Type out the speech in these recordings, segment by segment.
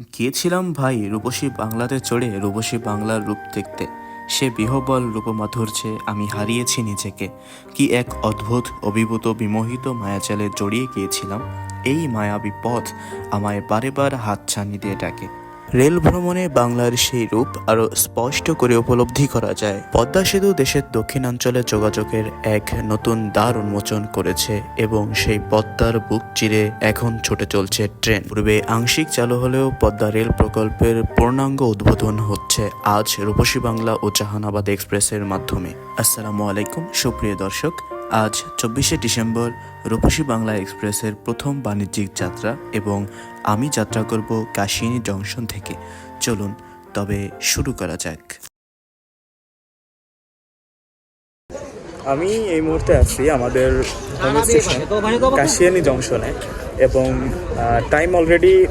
গিয়েছিলাম ভাই রূপসী বাংলাতে চড়ে, রূপসী বাংলার রূপ দেখতে। সে বিহবল রূপমাধুর্যে আমি হারিয়েছি নিজেকে। কি এক অদ্ভুত, অভিভূত, বিমোহিত মায়াচালে জড়িয়ে গিয়েছিলাম। এই মায়াবী পথ আমায় বারে বার হাত ছানি দিয়ে ডাকে। রেল ভ্রমণে বাংলার সেই রূপ আরও স্পষ্ট করে উপলব্ধি করা যায়। পদ্মা সেতু দেশের দক্ষিণাঞ্চলে যোগাযোগের এক নতুন দ্বার উন্মোচন করেছে এবং সেই পদ্মার বুক চিরে এখন ছুটে চলছে ট্রেন। পূর্বে আংশিক চালু হলেও পদ্মা রেল প্রকল্পের পূর্ণাঙ্গ উদ্বোধন হচ্ছে আজ রূপসী বাংলা ও জাহানাবাদ এক্সপ্রেসের মাধ্যমে। আসসালামু আলাইকুম, সুপ্রিয় দর্শক আজ চব্বিশে ডিসেম্বর রূপসী বাংলা এক্সপ্রেসের প্রথম বাণিজ্যিক যাত্রা এবং আমি যাত্রা করব কাশিয়ানি জংশন থেকে। চলুন, তবে শুরু করা যাক। আমি এই মুহূর্তে আছি আমাদের কাশিয়ানি জংশনে এবং টাইম অলরেডি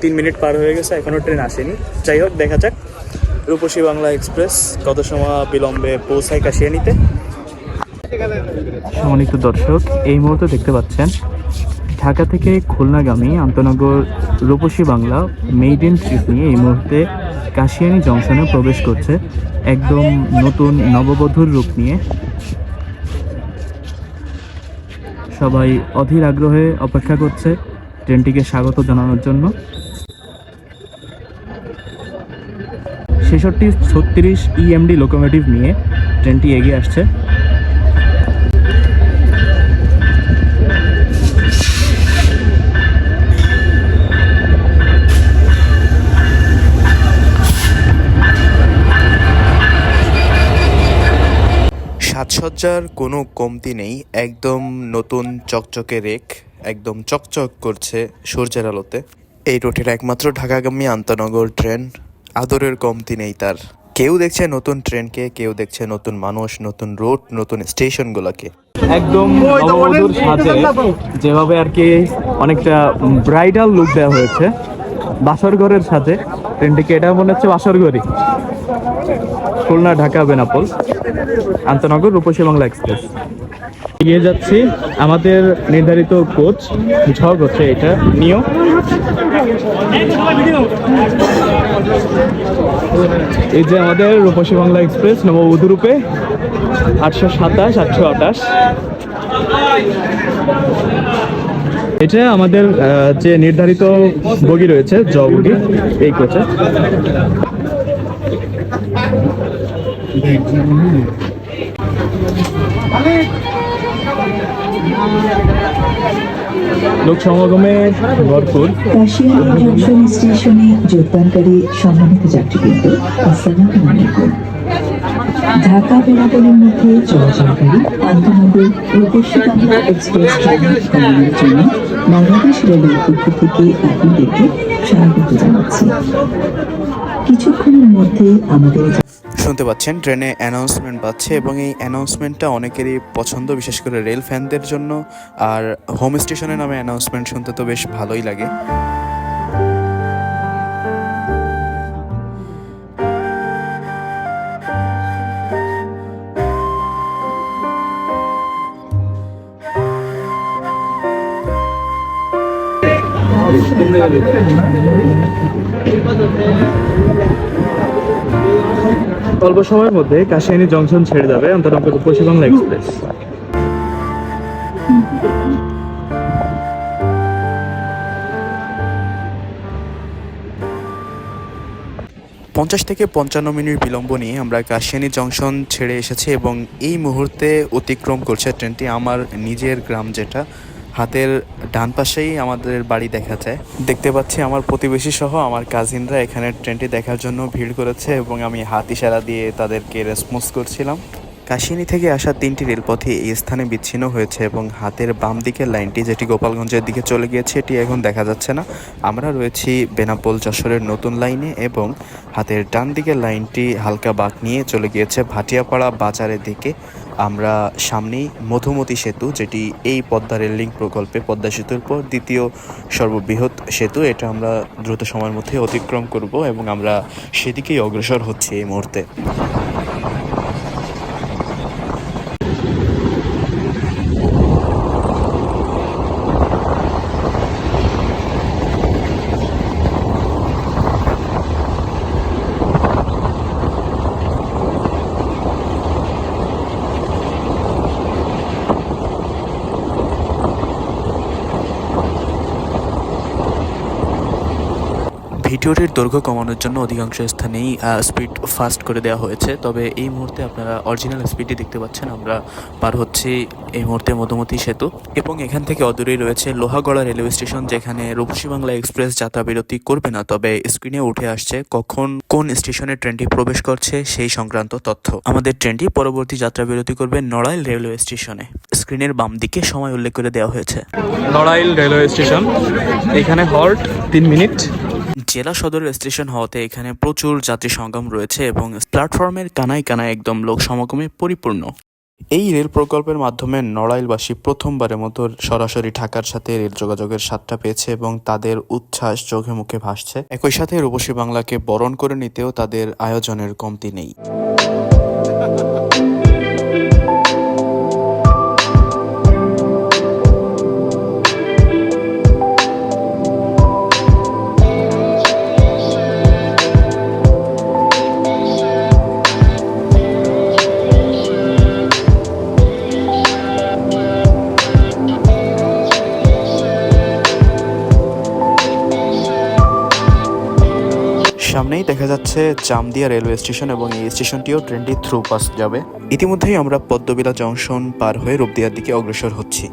তিন মিনিট পার হয়ে গেছে এখনও ট্রেন আসেনি। যাই হোক, দেখা যাক। রূপসী বাংলা এক্সপ্রেস কত সময় বিলম্বে পৌঁছায় কাশিয়ানিতে। সম্মানিত দর্শক, এই মুহূর্তে দেখতে পাচ্ছেন, ঢাকা থেকে খুলনাগামী আন্তনগর রূপসী বাংলা মেইড ইন ট্রিপ নিয়ে এই মুহূর্তে কাশিয়ানি জংশনে প্রবেশ করছে একদম নতুন নববধূর রূপ নিয়ে। সবাই অধীর আগ্রহে অপেক্ষা করছে ট্রেনটিকে স্বাগত জানানোর জন্য। ছেষট্টি ছত্রিশ ইএমডি লোকোমোটিভ নিয়ে ট্রেনটি এগিয়ে আসছে। সাজসজ্জার কোনো কমতি নেই। একদম নতুন চকচকে রেক, একদম চকচক করছে সূর্যের আলোতে। এই রুটের একমাত্র ঢাকাগামী আন্তনগর ট্রেন, আদরের কমতি নেই তার। কেউ দেখছে নতুন ট্রেনকে, কেউ দেখছে নতুন মানুষ, নতুন রোড নতুন স্টেশনগুলোকে। একদম যেভাবে আর কি অনেকটা ব্রাইডাল লুক দেওয়া হয়েছে। বাসর ঘরের সাথে। ট্রেনটিকে এটা মনে হচ্ছে বাসর ঘরই খুলনা ঢাকা বেনাপোল, আন্তনগর রূপসী বাংলা এক্সপ্রেস। এগিয়ে যাচ্ছি আমাদের নির্ধারিত কোচ ঝক হচ্ছে এটা, নিও। এই যে আমাদের রূপসী বাংলা এক্সপ্রেস নববধূ রূপে, আটশো সাতাশ, আটশো আঠাশ এটা আমাদের যে নির্ধারিত বগি রয়েছে, জ বগি, এই কোচে। লোক সমাগমে ভরপুর। স্টেশনে যোগদানকারী সম্মানিত যাত্রীবৃন্দ, আসসালামু আলাইকুম। ঢাকা বেনাপোলের মধ্যে চলাচলকারী আন্তনগর রূপসী বাংলা এক্সপ্রেস ট্রেন ভ্রমণের জন্য বাংলাদেশ রেলের পক্ষ থেকে আপনাদেরকে স্বাগত জানাচ্ছি। কিছুক্ষণের মধ্যে আমাদের শুনতে পাচ্ছেন, ট্রেনে অ্যানাউন্সমেন্ট পাচ্ছে এবং এই অ্যানাউন্সমেন্টটা অনেকেরই পছন্দ, বিশেষ করে রেল ফ্যানদের জন্য। আর হোম স্টেশনের নামে অ্যানাউন্সমেন্ট শুনতে তো বেশ ভালোই লাগে। অল্প সময়ের মধ্যে কাশিয়ানি জংশন ছেড়ে যাবে রূপসী বাংলা এক্সপ্রেস। পঞ্চাশ থেকে পঞ্চান্ন মিনিট বিলম্ব নিয়ে আমরা কাশিয়ানি জংশন ছেড়ে এসেছি এবং এই মুহূর্তে অতিক্রম করছে ট্রেনটি। আমার নিজের গ্রাম যেটা হাতের ডান পাশেই আমাদের বাড়ি দেখা যায়। দেখতে পাচ্ছি আমার প্রতিবেশী সহ আমার কাজিনরা এখানে ট্রেনটি দেখার জন্য ভিড় করেছে এবং আমি হাত ইশারা দিয়ে তাদেরকে রেসপন্স করছিলাম। কাশিয়ানি থেকে আসা তিনটি রেলপথই এই স্থানে বিচ্ছিন্ন হয়েছে এবং হাতের বাম দিকের লাইনটি যেটি গোপালগঞ্জের দিকে চলে গিয়েছে, এটি এখন দেখা যাচ্ছে না। আমরা রয়েছি বেনাপোল যশোরের নতুন লাইনে এবং হাতের ডান দিকের লাইনটি হালকা বাঁক নিয়ে চলে গিয়েছে। ভাটিয়াপাড়া বাজারের দিকে আমরা সামনেই মধুমতি সেতু, যেটি এই পদ্মা রেল লিঙ্ক প্রকল্পে পদ্মা সেতুর পর দ্বিতীয় সর্ববৃহৎ সেতু। এটা আমরা দ্রুত সময়ের মধ্যে অতিক্রম করব এবং আমরা সেদিকেই অগ্রসর হচ্ছি এই মুহূর্তে। ভিডিওটির দৈর্ঘ্য কমানোর জন্য অধিকাংশ স্থানেই স্পিড ফাস্ট করে দেওয়া হয়েছে। তবে এই মুহূর্তে আপনারা অরিজিনাল স্পিডই দেখতে পাচ্ছেন। আমরা পার হচ্ছি এই মুহূর্তে মধুমতি সেতু এবং এখান থেকে অদূরেই রয়েছে লোহাগড়া রেলওয়ে স্টেশন যেখানে রূপসী বাংলা এক্সপ্রেস যাত্রা বিরতি করবে না, তবে স্ক্রিনে উঠে আসছে কখন কোন স্টেশনে ট্রেনটি প্রবেশ করছে সেই সংক্রান্ত তথ্য। আমাদের ট্রেনটি পরবর্তী যাত্রা বিরতি করবে নড়াইল রেলওয়ে স্টেশনে স্ক্রিনের বাম দিকে সময় উল্লেখ করে দেওয়া হয়েছে। নড়াইল রেলওয়ে স্টেশন এখানে হল্ট তিন মিনিট জেলা সদরের স্টেশন হওয়াতে এখানে প্রচুর যাত্রী সংগ্রাম রয়েছে এবং প্ল্যাটফর্মের কানায় কানায় একদম লোক সমাগমে পরিপূর্ণ। এই রেল প্রকল্পের মাধ্যমে নড়াইলবাসী প্রথমবারের মতো সরাসরি ঢাকার সাথে রেল যোগাযোগের স্বাদটা পেয়েছে এবং তাদের উচ্ছ্বাস চোখে মুখে ভাসছে। একই সাথে রূপসী বাংলাকে বরণ করে নিতেও তাদের আয়োজনের কমতি নেই। সামনেই দেখা যাচ্ছে চামদিয়া রেলওয়ে স্টেশন এবং এই স্টেশনটিও ট্রেনটি থ্রু পাস যাবে। ইতিমধ্যেই আমরা পদ্মবিলা জংশন পার হয়ে রূপদিয়ার দিকে অগ্রসর হচ্ছি।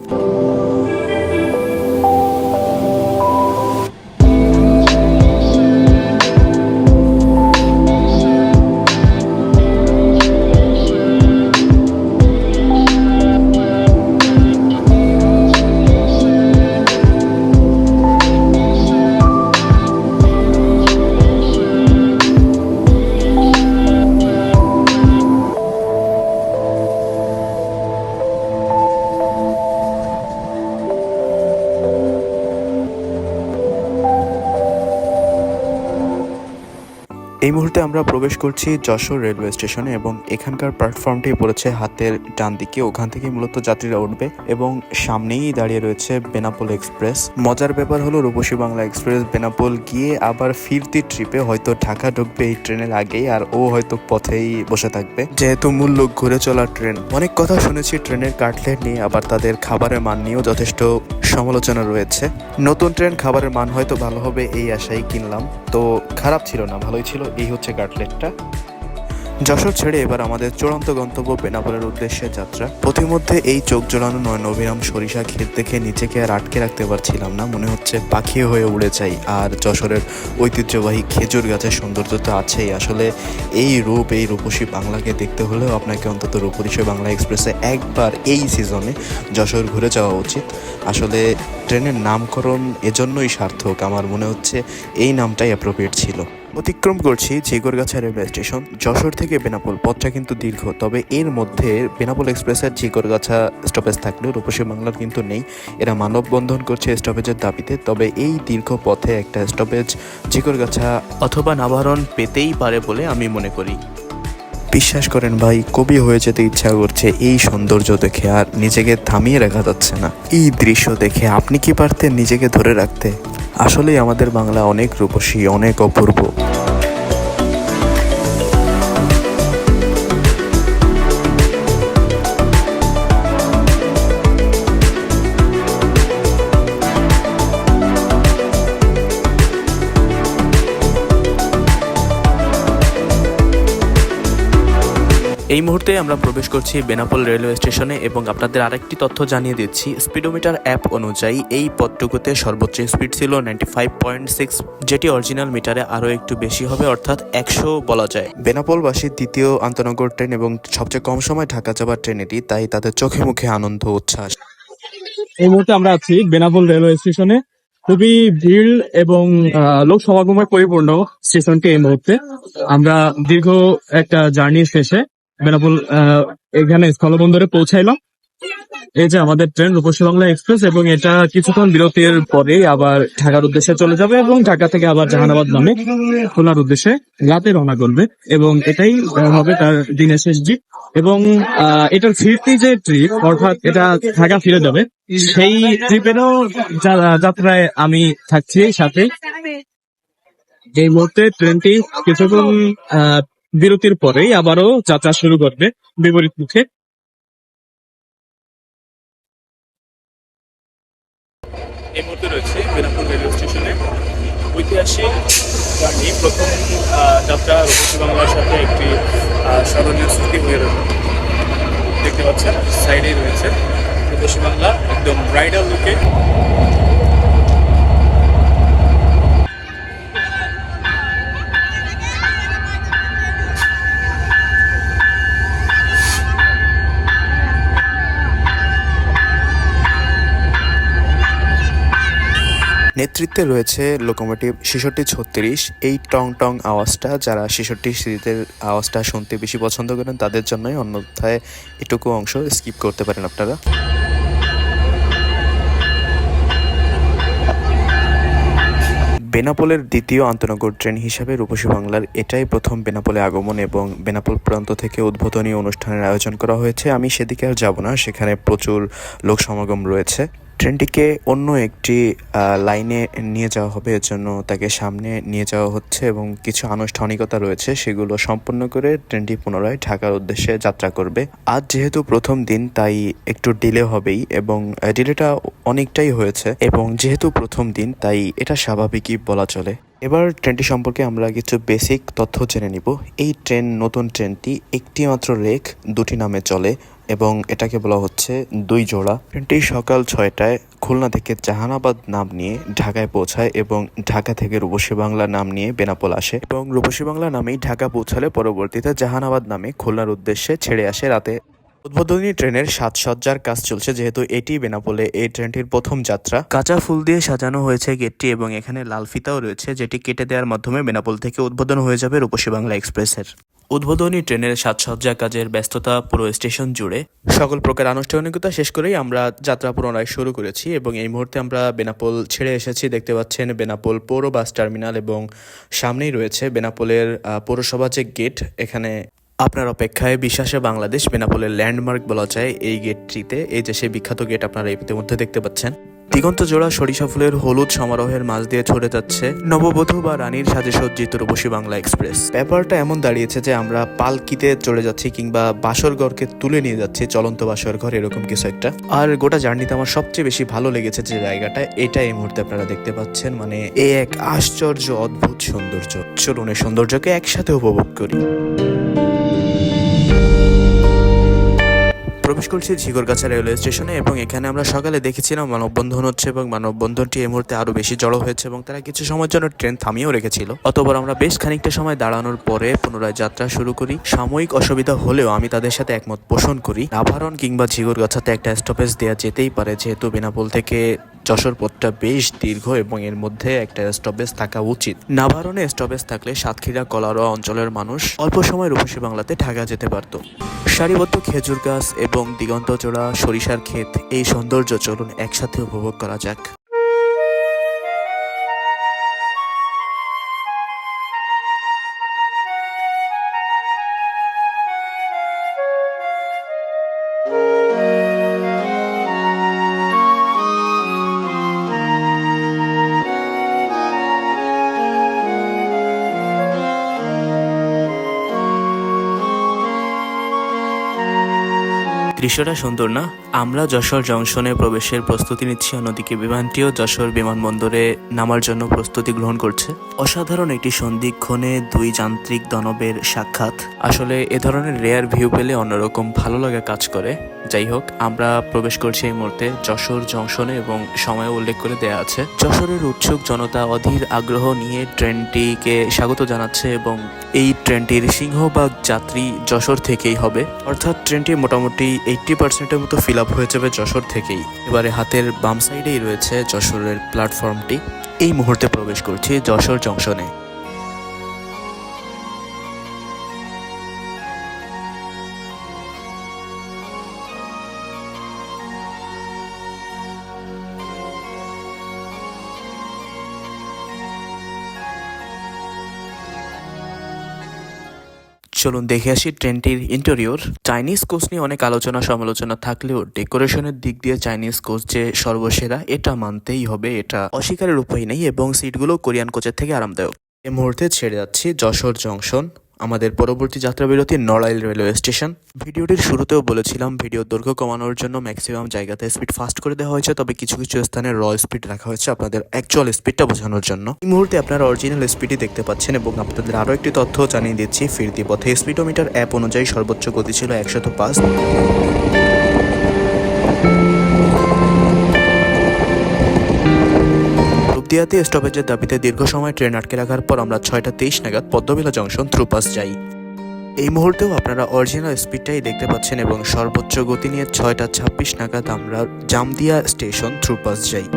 এই মুহূর্তে আমরা প্রবেশ করছি যশোর রেলওয়ে স্টেশনে এবং এখানকার প্ল্যাটফর্মটি পড়েছে হাতের ডান দিকে। ওখান থেকে মূলত যাত্রীরা উঠবে এবং সামনেই দাঁড়িয়ে রয়েছে বেনাপোল এক্সপ্রেস। মজার ব্যাপার হলো রূপসী বাংলা এক্সপ্রেস বেনাপোল গিয়ে আবার ফিরতি ট্রিপে হয়তো ঢাকা ঢুকবে এই ট্রেনের আগেই আর ও হয়তো পথেই বসে থাকবে। যেহেতু মূল লোক ঘুরে চলা ট্রেন। অনেক কথা শুনেছি ট্রেনের কাটলেট নিয়ে, আবার তাদের খাবারের মান নিয়েও যথেষ্ট সমালোচনা রয়েছে। নতুন ট্রেন খাবারের মান হয়তো ভালো হবে, এই আশাই কিনলাম। তো খারাপ ছিল না, ভালোই ছিল। এই হচ্ছে কাটলেটটা যশোর ছেড়ে এবার আমাদের চূড়ান্ত গন্তব্য বেনাপোলের উদ্দেশ্যে যাত্রা। পথিমধ্যে এই চোখ জোড়ানো নয় অবিরাম সরিষা ক্ষেত দেখে নিজেকে আর আটকে রাখতে পারছিলাম না। মনে হচ্ছে পাখি হয়ে উড়ে যাই, আর যশোরের ঐতিহ্যবাহী খেজুর গাছের সৌন্দর্য তো আছেই। আসলে এই রূপ, এই রূপসী বাংলাকে দেখতে হলেও আপনাকে অন্তত রূপসী বাংলা এক্সপ্রেসে একবার এই সিজনে যশোর ঘুরে যাওয়া উচিত। আসলে ট্রেনের নামকরণ এজন্যই সার্থক। আমার মনে হচ্ছে এই নামটাই অ্যাপ্রোপ্রিয়েট ছিল। অতিক্রম করছি জিগরগাছা রেলওয়ে স্টেশন। যশোর থেকে বেনাপোল। পথটা কিন্তু দীর্ঘ, তবে এর মধ্যে বেনাপোল এক্সপ্রেসের জিগরগাছা স্টপেজ থাকলেও রূপসী বাংলার কিন্তু নেই। এরা মানববন্ধন করছে স্টপেজের দাবিতে, তবে এই দীর্ঘ পথে একটা স্টপেজ জিগরগাছা অথবা নাভারণ পেতেই পারে বলে আমি মনে করি। বিশ্বাস করেন ভাই, কবি হয়ে যেতে ইচ্ছা করছে, এই সৌন্দর্য দেখে আর নিজেকে থামিয়ে রাখা যাচ্ছে না। এই দৃশ্য দেখে আপনি কি পারতেন নিজেকে ধরে রাখতে? আসলেই আমাদের বাংলা অনেক রূপসী, অনেক অপূর্ব। এই মুহূর্তে আমরা প্রবেশ করছি বেনাপোল রেলওয়ে স্টেশনে এবং আপনাদের আরেকটি তথ্য জানিয়ে দিচ্ছি। স্পিডোমিটার অ্যাপ অনুযায়ী এই পথটুকুতে সর্বোচ্চ স্পিড ছিল নাইনটি ফাইভ পয়েন্ট সিক্স যেটি অরিজিনাল মিটারে আরও একটু বেশি হবে অর্থাৎ একশো বলা যায়। বেনাপোলবাসীর দ্বিতীয় আন্তনগর ট্রেন এবং সবচেয়ে কম সময় ঢাকা যাবার ট্রেন এটি তাই তাদের চোখে মুখে আনন্দ উচ্ছ্বাস। এই মুহূর্তে আমরা আছি বেনাপোল রেলওয়ে স্টেশনে। খুবই ভিড় এবং আহ, লোক সমাগমে পরিপূর্ণ স্টেশনটি এই মুহূর্তে। আমরা দীর্ঘ একটা জার্নি শেষে বেনাপোল এখানে স্থলবন্দরে পৌঁছাইলাম। এই যে আমাদের ট্রেন রূপসী বাংলা এক্সপ্রেস এবং এটা কিছুক্ষণ বিরতির পরেই আবার ঢাকার উদ্দেশ্যে চলে যাবে এবং ঢাকা থেকে আবার জাহানাবাদ নামে খোলার উদ্দেশ্যে রাতে রওনা করবে এবং এটাই হবে তার দিনের শেষ জিপ। এবং এটার ফিরতি যে ট্রিপ অর্থাৎ এটা ঢাকা ফিরে যাবে, সেই ট্রিপেরও যাত্রায় আমি থাকছি সাথে। এই মুহূর্তে ট্রেনটি কিছুক্ষণ বিরতির পরেই আবারও যাত্রা শুরু করবে বিপরীত মুখে। রয়েছে ঐতিহাসিক প্রথম সাথে একটি স্মরণীয় স্মৃতি হয়ে রইল। দেখতে পাচ্ছেন সাইডেই রয়েছে বাংলা, একদম ব্রাইডাল লুকে নেতৃত্বে রয়েছে লোকোমোটিভ ছেষট্টি ছত্রিশ। এই টং টং আওয়াজটা, যারা ছেষট্টি সিরিজের আওয়াজটা শুনতে বেশি পছন্দ করেন, তাদের জন্যই অন্যথায় এটুকু অংশ স্কিপ করতে পারেন আপনারা। বেনাপোলের দ্বিতীয় আন্তনগর ট্রেন হিসাবে রূপসী বাংলার এটাই প্রথম বেনাপোলে আগমন এবং বেনাপোল প্রান্ত থেকে উদ্বোধনী অনুষ্ঠানের আয়োজন করা হয়েছে। আমি সেদিকে আর যাব না, সেখানে প্রচুর লোক সমাগম রয়েছে। ট্রেনটিকে অন্য একটি লাইনে নিয়ে যাওয়া হবে। এর জন্য তাকে সামনে নিয়ে যাওয়া হচ্ছে এবং কিছু আনুষ্ঠানিকতা রয়েছে। সেগুলো সম্পন্ন করে ট্রেনটি পুনরায় ঢাকার উদ্দেশ্যে যাত্রা করবে। আজ যেহেতু প্রথম দিন, তাই একটু ডিলে হবেই এবং ডিলেটা অনেকটাই হয়েছে এবং যেহেতু প্রথম দিন, তাই এটা স্বাভাবিকই বলা চলে। এবার ট্রেনটি সম্পর্কে আমরা কিছু বেসিক তথ্য জেনে নিব। এই ট্রেন, নতুন ট্রেনটি একটি মাত্র রেক দুটি নামে চলে। এবং এটাকে বলা হচ্ছে দুই জোড়া। ট্রেনটি সকাল ছয়টায় খুলনা থেকে জাহানাবাদ নাম নিয়ে ঢাকায় পৌঁছায় এবং ঢাকা থেকে রূপসী বাংলা নাম নিয়ে বেনাপোল আসে এবং রূপসী বাংলা নামেই ঢাকা পৌঁছালে পরবর্তীতে জাহানাবাদ নামে খুলনার উদ্দেশ্যে ছেড়ে আসে রাতে। উদ্বোধনী ট্রেনের সাজসজ্জার কাজ চলছে, যেহেতু এটি বেনাপোলে এই ট্রেনটির প্রথম যাত্রা। কাঁচা ফুল দিয়ে সাজানো হয়েছে গেটটি এবং এখানে লাল ফিতাও রয়েছে, যেটি কেটে দেওয়ার মাধ্যমে বেনাপোল থেকে উদ্বোধন হয়ে যাবে রূপসী বাংলা এক্সপ্রেসের। উদ্বোধনী ট্রেনের সাজসজ্জা কাজের ব্যস্ততা পুরো স্টেশন জুড়ে। সকল প্রকার আনুষ্ঠানিকতা শেষ করেই আমরা যাত্রা পুনরায় শুরু করেছি এবং এই মুহূর্তে আমরা বেনাপোল ছেড়ে এসেছি। দেখতে পাচ্ছেন বেনাপোল পৌর বাস টার্মিনাল এবং সামনেই রয়েছে বেনাপোলের পৌরসভা যে গেট, এখানে আপনার অপেক্ষায় বিশ্বাসে বাংলাদেশ বেনাপোলের ল্যান্ডমার্ক বলা যায় এই গেটটিতে। এই যে সেই বিখ্যাত গেট আপনারা এই মধ্যে দেখতে পাচ্ছেন। দিগন্ত জোড়া সরিষা ফুলের হলুদ সমারোহের মাঝ দিয়ে ছড়ে যাচ্ছে নববধূ বা রানীর সাজে সজ্জিত রূপসী বাংলা এক্সপ্রেস। ব্যাপারটা এমন দাঁড়িয়েছে যে আমরা পালকিতে চলে যাচ্ছি কিংবা বাসর ঘরকে তুলে নিয়ে যাচ্ছি, চলন্ত বাসর ঘর এরকম কিছু একটা। আর গোটা জার্নিতে আমার সবচেয়ে বেশি ভালো লেগেছে যে জায়গাটা, এটা এই মুহূর্তে আপনারা দেখতে পাচ্ছেন মানে এ এক আশ্চর্য, অদ্ভুত সৌন্দর্য। চলুন এই সৌন্দর্যকে একসাথে উপভোগ করি। করছি ঝিগরগাছা রেলওয়ে স্টেশনে এবং এখানে আমরা সকালে দেখেছিলাম মানববন্ধন হচ্ছে এবং মানববন্ধনটি এই মুহূর্তে আরও বেশি জড়ো হয়েছে এবং তারা কিছু সময়ের জন্য ট্রেন থামিয়েও রেখেছিল। অতপর আমরা বেশ খানিকটা সময় দাঁড়ানোর পরে পুনরায় যাত্রা শুরু করি। সাময়িক অসুবিধা হলেও আমি তাদের সাথে একমত পোষণ করি। আভারণ কিংবা ঝিগরগাছাতে একটা স্টপেজ দেওয়া যেতেই পারে, যেহেতু বেনাপোল থেকে যশোর পথটা বেশ দীর্ঘ এবং এর মধ্যে একটা স্টপেজ থাকা উচিত। নাভারণে স্টপেজ থাকলে সাতক্ষীরা, কলারোয়া অঞ্চলের মানুষ অল্প সময় রূপসী বাংলাতে ঢাকা যেতে পারত। সারিবদ্ধ খেজুর গাছ এবং দিগন্ত জোড়া সরিষার ক্ষেত এই সৌন্দর্য চলুন একসাথে উপভোগ করা যাক। দৃশ্যটা সুন্দর না? আমরা যশোর জংশনে প্রবেশের প্রস্তুতি নিচ্ছি, অন্যদিকে বিমানটিও যশোর বিমানবন্দরে নামার জন্য প্রস্তুতি গ্রহণ করছে। অসাধারণ একটি সন্ধিক্ষণে দুই যান্ত্রিক দনবের সাক্ষাৎ। আসলে এ ধরনের রেয়ার ভিউ পেলে অন্যরকম ভালো লাগা কাজ করে। যাই হোক, আমরা প্রবেশ করছি এই মুহূর্তে যশোর জংশনে এবং সময় উল্লেখ করে দেয়া আছে। যশোরের উৎসুক জনতা অধীর আগ্রহ নিয়ে ট্রেনটিকে স্বাগত জানাচ্ছে এবং এই ট্রেনটির সিংহভাগ যাত্রী যশোর থেকেই হবে। অর্থাৎ ট্রেনটি মোটামুটি এইট্টি পার্সেন্টের মতো ফিল আপ হয়ে যাবে যশোর থেকেই। এবারে হাতের বাম সাইডেই রয়েছে যশোরের প্ল্যাটফর্মটি এই মুহূর্তে প্রবেশ করছি যশোর জংশনে। চলুন দেখে আসি ট্রেনটির ইন্টেরিয়র চাইনিজ কোচ নিয়ে অনেক আলোচনা, সমালোচনা থাকলেও ডেকোরেশনের দিক দিয়ে চাইনিজ কোচ যে সর্বসেরা, এটা মানতেই হবে, এটা অস্বীকারের উপায় নেই এবং সিটগুলো কোরিয়ান কোচের থেকে আরামদায়ক। এ মুহূর্তে ছেড়ে যাচ্ছি যশোর জংশন আমাদের পরবর্তী যাত্রা বিরতি নড়াইল রেলওয়ে স্টেশন। ভিডিওটির শুরুতেও বলেছিলাম, ভিডিও দৈর্ঘ্য কমানোর জন্য ম্যাক্সিমাম জায়গাতে স্পিড ফাস্ট করে দেওয়া হয়েছে, তবে কিছু কিছু স্থানে র স্পিড রাখা হয়েছে আপনাদের অ্যাকচুয়াল স্পিডটা বোঝানোর জন্য। এই মুহূর্তে আপনারা অরিজিনাল স্পিডই দেখতে পাচ্ছেন এবং আপনাদের আরও একটি তথ্য জানিয়ে দিচ্ছি, ফিরতি পথে স্পিডোমিটার অ্যাপ অনুযায়ী সর্বোচ্চ গতি ছিল একশত পাঁচ। রূপদিয়াতে স্টপেজের দাবিতে দীর্ঘ সময় ট্রেন আটকে রাখার পর আমরা ছয়টা তেইশ নাগাদ পদ্মবিলা জংশন থ্রুপাস যাই। এই মুহূর্তেও আপনারা অরিজিনাল স্পিডটাই দেখতে পাচ্ছেন এবং সর্বোচ্চ গতি নিয়ে ছয়টা ছাব্বিশ নাগাদ আমরা জামদিয়া স্টেশন থ্রুপাস যাই।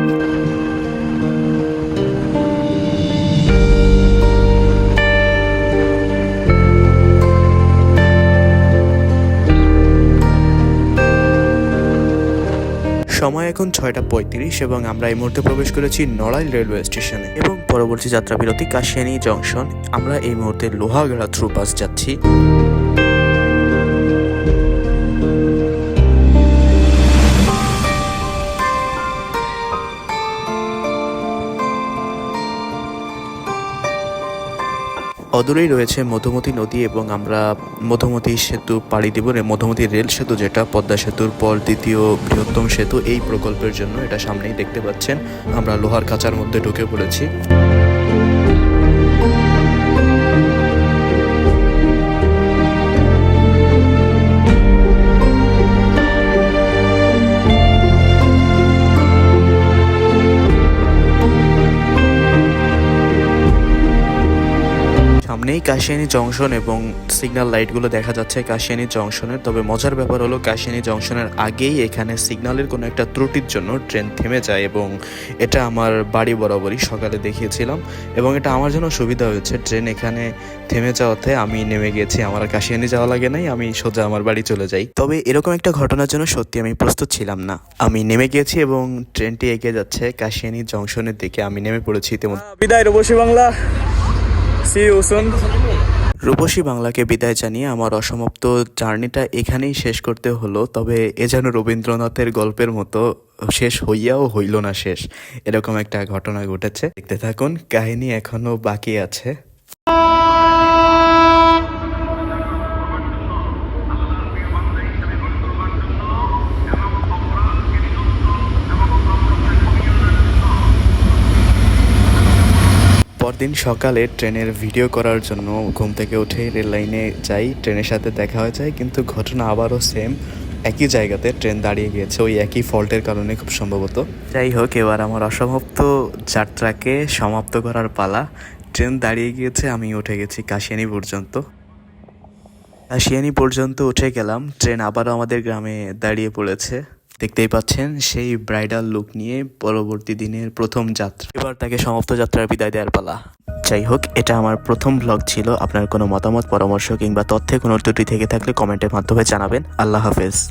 সময় এখন ছয়টা পঁয়ত্রিশ এবং আমরা এই মুহূর্তে প্রবেশ করেছি নড়াইল রেলওয়ে স্টেশনে এবং পরবর্তী যাত্রা বিরতি কাশিয়ানি জংশন। আমরা এই মুহূর্তে লোহাগড়া থ্রু বাস যাচ্ছি। অদূরেই রয়েছে মধুমতি নদী এবং আমরা মধুমতি সেতু পাড়ি দিব মধুমতি রেল সেতু যেটা, পদ্মা সেতুর পর দ্বিতীয় বৃহত্তম সেতু। এই প্রকল্পের জন্য এটা সামনেই দেখতে পাচ্ছেন। আমরা লোহার কাঁচার মধ্যে ঢুকে পড়েছি। কাশিয়ানি জংশন এবং সিগন্যাল লাইটগুলো দেখা যাচ্ছে কাশিয়ানি জংশনের। তবে মজার ব্যাপার হলো কাশিয়ানি জংশনের আগেই এখানে সিগন্যালের কোনো একটা ত্রুটির জন্য ট্রেন থেমে যায় এবং এটা আমার বাড়ি বরাবরই সকালে দেখিয়েছিলাম এবং এটা আমার জন্য সুবিধা হয়েছে। ট্রেন এখানে থেমে যাওয়াতে আমি নেমে গেছি, আমার কাশিয়ানি যাওয়া লাগে নাই, আমি সোজা আমার বাড়ি চলে যাই। তবে এরকম একটা ঘটনার জন্য সত্যি আমি প্রস্তুত ছিলাম না। আমি নেমে গিয়েছি এবং ট্রেনটি এগিয়ে যাচ্ছে কাশিয়ানি জংশনের দিকে, আমি নেমে পড়েছি ইতিমধ্যে। বিদায় রবশী বাংলা। রূপসী বাংলাকে বিদায় জানিয়ে আমার অসমাপ্ত জার্নিটা এখানেই শেষ করতে হলো, তবে এ যেন রবীন্দ্রনাথের গল্পের মতো শেষ হইয়াও হইল না শেষ। এরকম একটা ঘটনা ঘটেছে। দেখতে থাকুন, কাহিনী এখনও বাকি আছে। পরদিন সকালে ট্রেনের ভিডিও করার জন্য ঘুম থেকে উঠে রেল লাইনে যাই। ট্রেনের সাথে দেখা হয়ে যায়, কিন্তু ঘটনা আবারও সেম একই জায়গাতে ট্রেন দাঁড়িয়ে গিয়েছে। ওই একই ফল্টের কারণে খুব সম্ভবত। যাই হোক, এবার আমার অসমাপ্ত যাত্রাকে সমাপ্ত করার পালা। ট্রেন দাঁড়িয়ে গিয়েছে, আমি উঠে গেছি কাশিয়ানি পর্যন্ত। কাশিয়ানি পর্যন্ত উঠে গেলাম। ট্রেন আবারও আমাদের গ্রামে দাঁড়িয়ে পড়েছে। দেখতেই পাচ্ছেন সেই ব্রাইডাল লুক নিয়ে পরবর্তী দিনের প্রথম যাত্রা। এবার তাকে সমাপ্ত যাত্রার বিদায় দেওয়ার পালা। যাই হোক, এটা আমার প্রথম ব্লগ ছিল। আপনার কোনো মতামত, পরামর্শ কিংবা তথ্যে কোনো ত্রুটি থেকে থাকলে কমেন্টের মাধ্যমে জানাবেন। আল্লাহ হাফেজ।